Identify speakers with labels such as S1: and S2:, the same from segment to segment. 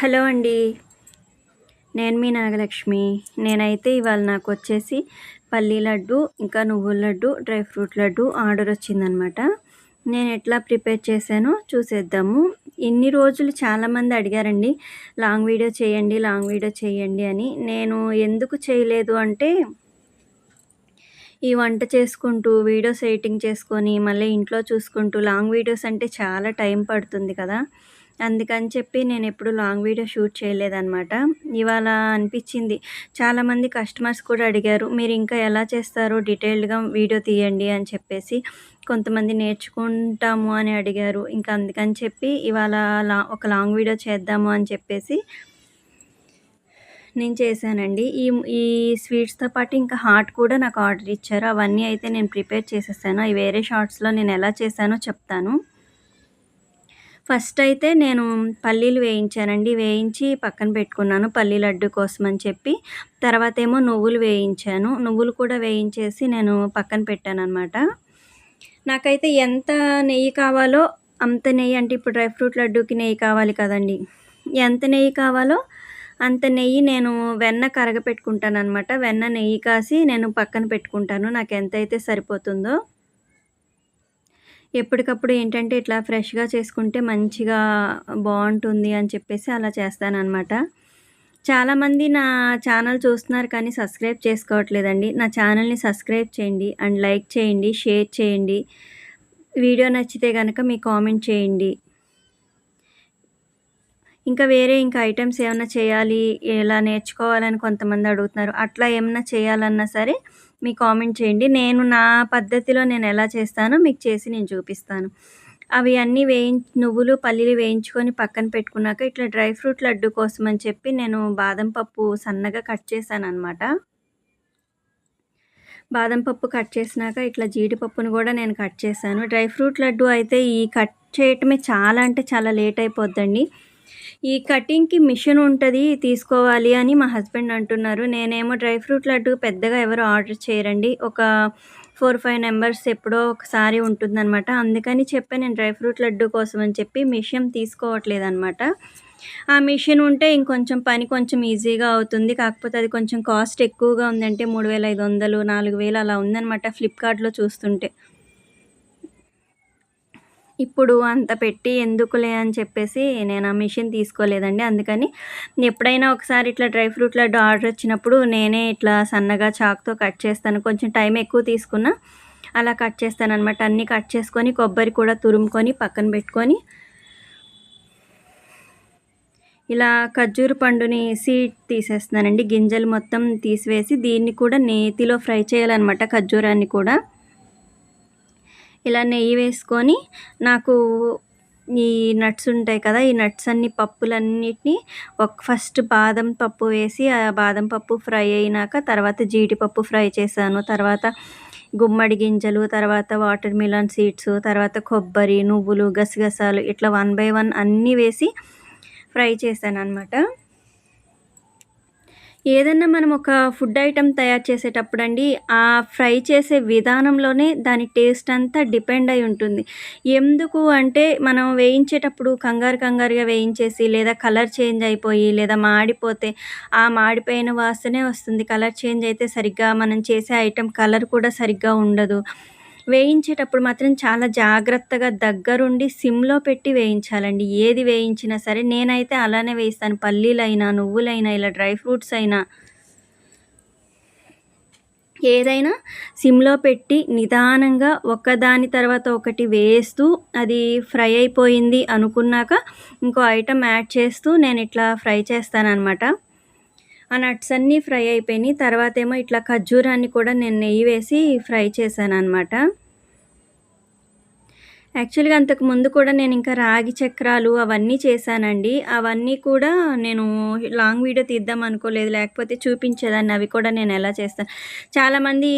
S1: Hello అండి. నేను మీ నాగలక్ష్మి. నేనైతే ఇవాళ నాకు వచ్చేసి పల్లీ లడ్డు ఇంకా నువ్వుల laddu dry fruit laddu order వచ్చిందనమాట. నేను ఎట్లా ప్రిపేర్ చేశానో చూసేద్దాము. ఇన్ని రోజులు చాలామంది అడిగారండి లాంగ్ వీడియో చేయండి లాంగ్ వీడియో చేయండి అని. నేను ఎందుకు చేయలేదు అంటే ఈ వంట చేసుకుంటూ వీడియోస్ ఎడిటింగ్ చేసుకొని మళ్ళీ ఇంట్లో చూసుకుంటూ లాంగ్ వీడియోస్ అంటే చాలా టైం పడుతుంది కదా. అందుకని చెప్పి నేను ఎప్పుడు లాంగ్ వీడియో షూట్ చేయలేదన్నమాట. ఇవాళ అనిపించింది. చాలామంది కస్టమర్స్ కూడా అడిగారు మీరు ఇంకా ఎలా చేస్తారో డీటెయిల్డ్గా వీడియో తీయండి అని చెప్పేసి. కొంతమంది నేర్చుకుంటాము అని అడిగారు. ఇంకా అందుకని చెప్పి ఇవాళ లా ఒక లాంగ్ వీడియో చేద్దాము అని చెప్పేసి నేను చేశానండి. ఈ ఈ స్వీట్స్తో పాటు ఇంకా హాట్ కూడా నాకు ఆర్డర్ ఇచ్చారు. అవన్నీ అయితే నేను ప్రిపేర్ చేసేసాను. అవి వేరే షార్ట్స్లో నేను ఎలా చేశానో చెప్తాను. ఫస్ట్ అయితే నేను పల్లీలు వేయించానండి. వేయించి పక్కన పెట్టుకున్నాను పల్లీ లడ్డు కోసం అని చెప్పి. తర్వాత ఏమో నువ్వులు వేయించాను. నువ్వులు కూడా వేయించేసి నేను పక్కన పెట్టాను అనమాట నాకైతే ఎంత నెయ్యి కావాలో అంత నెయ్యి అంటే ఇప్పుడు డ్రై ఫ్రూట్ లడ్డూకి నెయ్యి కావాలి కదండి. ఎంత నెయ్యి కావాలో అంత నెయ్యి నేను వెన్న కరగపెట్టుకుంటాను అనమాట వెన్న నెయ్యి కాసి నేను పక్కన పెట్టుకుంటాను. నాకు ఎంతైతే సరిపోతుందో ఎప్పటికప్పుడు ఏంటంటే ఇట్లా ఫ్రెష్గా చేసుకుంటే మంచిగా బాగుంటుంది అని చెప్పేసి అలా చేస్తానన్నమాట. చాలామంది నా ఛానల్ చూస్తున్నారు కానీ సబ్స్క్రైబ్ చేసుకోవట్లేదండి. నా ఛానల్ని సబ్స్క్రైబ్ చేయండి అండ్ లైక్ చేయండి షేర్ చేయండి. వీడియో నచ్చితే కనుక మీ కామెంట్ చేయండి. ఇంకా వేరే ఇంకా ఐటమ్స్ ఏమైనా చేయాలి ఎలా నేర్చుకోవాలని కొంతమంది అడుగుతున్నారు. అట్లా ఏమైనా చేయాలన్నా సరే మీ కామెంట్ చేయండి. నేను నా పద్ధతిలో నేను ఎలా చేస్తానో మీకు చేసి నేను చూపిస్తాను. అవి అన్నీ వేయి నువ్వులు పల్లీలు వేయించుకొని పక్కన పెట్టుకున్నాక ఇట్లా డ్రై ఫ్రూట్ లడ్డు కోసం అని చెప్పి నేను బాదం పప్పు సన్నగా కట్ చేశాను అనమాట బాదం పప్పు కట్ చేసినాక ఇట్లా జీడిపప్పును కూడా నేను కట్ చేశాను. డ్రై ఫ్రూట్ లడ్డు అయితే ఈ కట్ చేయటమే చాలా అంటే చాలా లేట్ అయిపోద్దండి. ఈ కటింగ్కి మిషన్ ఉంటుంది తీసుకోవాలి అని మా హస్బెండ్ అంటున్నారు. నేనేమో డ్రై ఫ్రూట్ లడ్డు పెద్దగా ఎవరు ఆర్డర్ చేయరండి. ఒక ఫోర్ ఫైవ్ నెంబర్స్ ఎప్పుడో ఒకసారి ఉంటుందన్నమాట. అందుకని చెప్పే నేను డ్రై ఫ్రూట్ లడ్డు కోసం అని చెప్పి మిషన్ తీసుకోవట్లేదు అనమాట ఆ మిషన్ ఉంటే ఇంకొంచెం పని కొంచెం ఈజీగా అవుతుంది. కాకపోతే అది కొంచెం కాస్ట్ ఎక్కువగా ఉందంటే మూడు వేల ఐదు వందలు నాలుగు వేలు అలా ఉందన్నమాట ఫ్లిప్కార్ట్లో చూస్తుంటే. ఇప్పుడు అంత పెట్టి ఎందుకులే అని చెప్పేసి నేను ఆ మిషన్ తీసుకోలేదండి. అందుకని ఎప్పుడైనా ఒకసారి ఇట్లా డ్రై ఫ్రూట్ లడ్డు ఆర్డర్ వచ్చినప్పుడు నేనే ఇట్లా సన్నగా చాక్తో కట్ చేస్తాను. కొంచెం టైం ఎక్కువ తీసుకున్నా అలా కట్ చేస్తాను అనమాట అన్నీ కట్ చేసుకొని కొబ్బరి కూడా తురుముకొని పక్కన పెట్టుకొని ఇలా ఖర్జూర పండుని సీడ్ తీసేస్తున్నానండి. గింజలు మొత్తం తీసివేసి దీన్ని కూడా నేతిలో ఫ్రై చేయాలన్నమాట ఖర్జూరాన్ని కూడా. ఇలా నెయ్యి వేసుకొని నాకు ఈ నట్స్ ఉంటాయి కదా ఈ నట్స్ అన్ని పప్పులన్నిటిని ఒక ఫస్ట్ బాదం పప్పు వేసి ఆ బాదం పప్పు ఫ్రై అయినాక తర్వాత జీడిపప్పు ఫ్రై చేశాను. తర్వాత గుమ్మడి గింజలు తర్వాత వాటర్ మిలన్ సీడ్స్ తర్వాత కొబ్బరి నువ్వులు గసగసాలు ఇట్లా వన్ బై వన్ అన్నీ వేసి ఫ్రై చేశాను అనమాట ఏదన్నా మనం ఒక ఫుడ్ ఐటెం తయారు చేసేటప్పుడు అండి ఆ ఫ్రై చేసే విధానంలోనే దాని టేస్ట్ అంతా డిపెండ్ అయి ఉంటుంది. ఎందుకు అంటే మనం వేయించేటప్పుడు కంగారు కంగారుగా వేయించేసి లేదా కలర్ చేంజ్ అయిపోయి లేదా మాడిపోతే ఆ మాడిపోయిన వాసనే వస్తుంది. కలర్ చేంజ్ అయితే సరిగ్గా మనం చేసే ఐటెం కలర్ కూడా సరిగ్గా ఉండదు. వేయించేటప్పుడు మాత్రం చాలా జాగ్రత్తగా దగ్గరుండి సిమ్లో పెట్టి వేయించాలండి. ఏది వేయించినా సరే నేనైతే అలానే వేయిస్తాను. పల్లీలైనా నువ్వులైనా ఇలా డ్రై ఫ్రూట్స్ అయినా. ఏదైనా సిమ్లో పెట్టి నిదానంగా ఒకదాని తర్వాత ఒకటి వేస్తూ అది ఫ్రై అయిపోయింది అనుకున్నాక ఇంకో ఐటెం యాడ్ చేస్తూ నేను ఇట్లా ఫ్రై చేస్తానన్నమాట. ఆ నట్స్ అన్నీ ఫ్రై అయిపోయినాయి. తర్వాత ఏమో ఇట్లా ఖర్జూరాన్ని కూడా నేను నెయ్యి వేసి ఫ్రై చేశాను అనమాట యాక్చువల్గా అంతకు ముందు కూడా నేను ఇంకా రాగి చక్రాలు అవన్నీ చేశానండి. అవన్నీ కూడా నేను లాంగ్ వీడియో తీద్దాం అనుకోలేదు. లేకపోతే చూపించేదాన్ని. అవి కూడా నేను ఎలా చేస్తాను? చాలామంది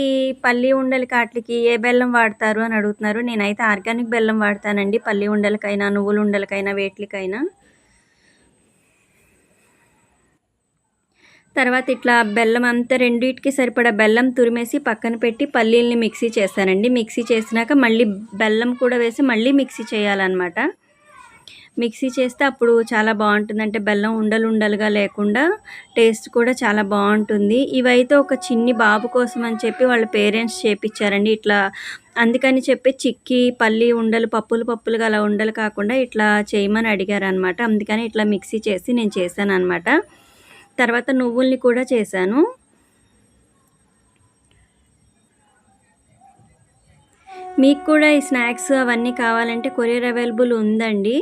S1: పల్లి ఉండలి కాట్లకి ఏ బెల్లం వాడతారు అని అడుగుతున్నారు. నేనైతే ఆర్గానిక్ బెల్లం వాడతానండి. పల్లి ఉండలకైనా నువ్వులు ఉండలకైనా వేట్లకైనా. తర్వాత ఇట్లా బెల్లం అంతా రెండింటికి సరిపడా బెల్లం తురిమేసి పక్కన పెట్టి పల్లీల్ని మిక్సీ చేస్తానండి. మిక్సీ చేసినాక మళ్ళీ బెల్లం కూడా వేసి మళ్ళీ మిక్సీ చేయాలన్నమాట. మిక్సీ చేస్తే అప్పుడు చాలా బాగుంటుంది అంటే బెల్లం ఉండలు ఉండలుగా లేకుండా టేస్ట్ కూడా చాలా బాగుంటుంది. ఇవైతే ఒక చిన్ని బాబు కోసం అని చెప్పి వాళ్ళ పేరెంట్స్ చేపించారండి ఇట్లా. అందుకని చెప్పి చిక్కి పల్లి ఉండలు పప్పులు పప్పులుగా అలా ఉండలు కాకుండా ఇట్లా చేయమని అడిగారనమాట అందుకని ఇట్లా మిక్సీ చేసి నేను చేశాను అనమాట తర్వాత నువ్వుల్ని కూడా చేశాను. మీకు కూడా ఈ స్నాక్స్ అవన్నీ కావాలంటే కొరియర్ అవైలబుల్ ఉందండి.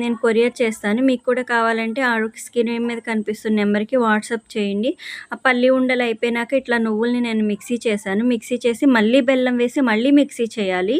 S1: నేను కొరియర్ చేస్తాను. మీకు కూడా కావాలంటే ఆరోగ్య స్క్రీన్ మీద కనిపిస్తున్న నెంబర్కి వాట్సాప్ చేయండి. ఆ పల్లి ఉండలు అయిపోయినాక ఇట్లా నువ్వుల్ని నేను మిక్సీ చేశాను. మిక్సీ చేసి మళ్ళీ బెల్లం వేసి మళ్ళీ మిక్సీ చేయాలి.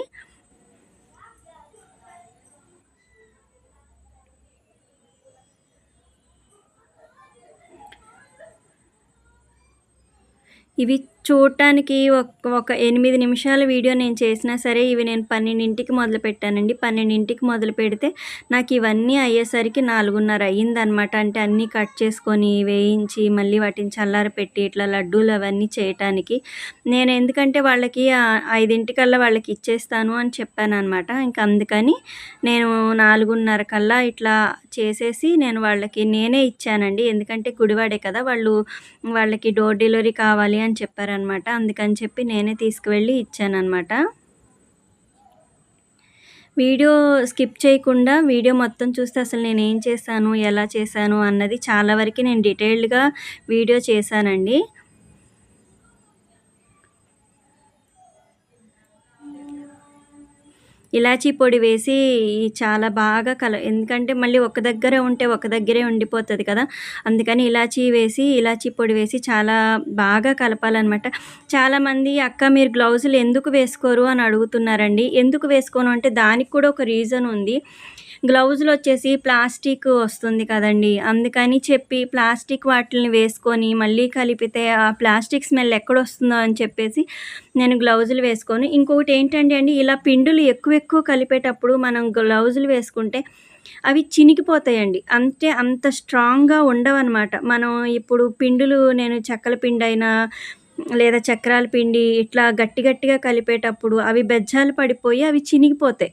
S1: ఇవి చూడటానికి ఒక ఒక ఎనిమిది నిమిషాల వీడియో నేను చేసినా సరే ఇవి నేను పన్నెండింటికి మొదలు పెట్టానండి. పన్నెండింటికి మొదలు పెడితే నాకు ఇవన్నీ అయ్యేసరికి నాలుగున్నర అయ్యిందనమాట అంటే అన్నీ కట్ చేసుకొని వేయించి మళ్ళీ వాటిని చల్లార పెట్టి ఇట్లా లడ్డూలు అవన్నీ చేయటానికి. నేను ఎందుకంటే వాళ్ళకి ఐదింటికల్లా వాళ్ళకి ఇచ్చేస్తాను అని చెప్పాను అనమాట ఇంకా అందుకని నేను నాలుగున్నర కల్లా ఇట్లా చేసేసి నేను వాళ్ళకి నేనే ఇచ్చానండి. ఎందుకంటే గుడివాడే కదా వాళ్ళు వాళ్ళకి డోర్ డెలివరీ కావాలి అని చెప్పారు అనమాట అందుకని చెప్పి నేనే తీసుకువెళ్ళి ఇచ్చానమాట వీడియో స్కిప్ చేయకుండా వీడియో మొత్తం చూస్తే అసలు నేను ఏం చేశాను ఎలా చేశాను అన్నది చాలా వరకు నేను డీటెయిల్డ్గా వీడియో చేశానండి. ఇలాచీ పొడి వేసి చాలా బాగా కల ఎందుకంటే మళ్ళీ ఒక దగ్గర ఉంటే ఒక దగ్గరే ఉండిపోతుంది కదా. అందుకని ఇలాచీ వేసి ఇలాచీ పొడి వేసి చాలా బాగా కలపాలన్నమాట. చాలామంది అక్క మీరు గ్లౌజులు ఎందుకు వేసుకోరు? అని అడుగుతున్నారండి. ఎందుకు వేసుకోను? అంటే దానికి కూడా ఒక రీజన్ ఉంది. గ్లౌజులు వచ్చేసి ప్లాస్టిక్ వస్తుంది కదండి. అందుకని చెప్పి ప్లాస్టిక్ వాటిని వేసుకొని మళ్ళీ కలిపితే ఆ ప్లాస్టిక్ స్మెల్ ఎక్కడ వస్తుందో అని చెప్పేసి నేను గ్లౌజులు వేసుకొని ఇంకొకటి ఏంటంటే అండి ఇలా పిండులు ఎక్కువ ఎక్కువ కలిపేటప్పుడు మనం గ్లౌజులు వేసుకుంటే అవి చినిగిపోతాయండి. అంటే అంత స్ట్రాంగ్గా ఉండవన్నమాట. మనం ఇప్పుడు పిండులు నేను చెక్కల పిండి అయినా లేదా చక్రాల పిండి ఇట్లా గట్టి గట్టిగా కలిపేటప్పుడు అవి బెజ్జాలు పడిపోయి అవి చినిగిపోతాయి.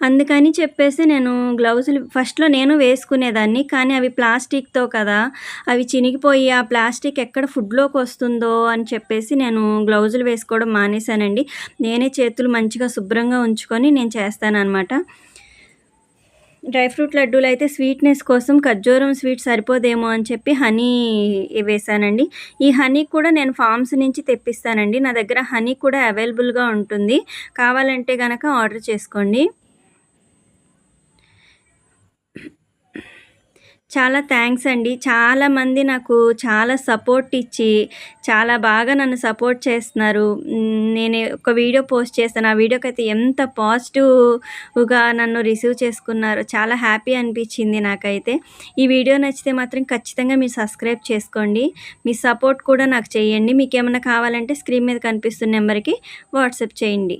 S1: అందుకని చెప్పేసి నేను గ్లౌజులు ఫస్ట్లో నేను వేసుకునేదాన్ని కానీ అవి ప్లాస్టిక్తో కదా అవి చినిగిపోయి ఆ ప్లాస్టిక్ ఎక్కడ ఫుడ్లోకి వస్తుందో అని చెప్పేసి నేను గ్లౌజులు వేసుకోవడం మానేశానండి. నేనే చేతులు మంచిగా శుభ్రంగా ఉంచుకొని నేను చేస్తానన్నమాట. డ్రై ఫ్రూట్ లడ్డూలు అయితే స్వీట్నెస్ కోసం ఖర్జూరం స్వీట్ సరిపోదేమో అని చెప్పి హనీ వేసానండి ఈ హనీ కూడా నేను ఫామ్స్ నుంచి తెప్పిస్తానండి. నా దగ్గర హనీ కూడా అవైలబుల్గా ఉంటుంది. కావాలంటే కనుక ఆర్డర్ చేసుకోండి. చాలా థ్యాంక్స్ అండి. చాలామంది నాకు చాలా సపోర్ట్ ఇచ్చి చాలా బాగా నన్ను సపోర్ట్ చేస్తున్నారు. నేను ఒక వీడియో పోస్ట్ చేస్తాను. ఆ వీడియోకి అయితే ఎంత పాజిటివ్గా నన్ను రిసీవ్ చేసుకున్నారు చాలా హ్యాపీ అనిపించింది నాకైతే. ఈ వీడియో నచ్చితే మాత్రం ఖచ్చితంగా మీరు సబ్స్క్రైబ్ చేసుకోండి. మీ సపోర్ట్ కూడా నాకు చేయండి. మీకు ఏమైనా కావాలంటే స్క్రీన్ మీద కనిపిస్తున్న నెంబర్కి వాట్సాప్ చేయండి.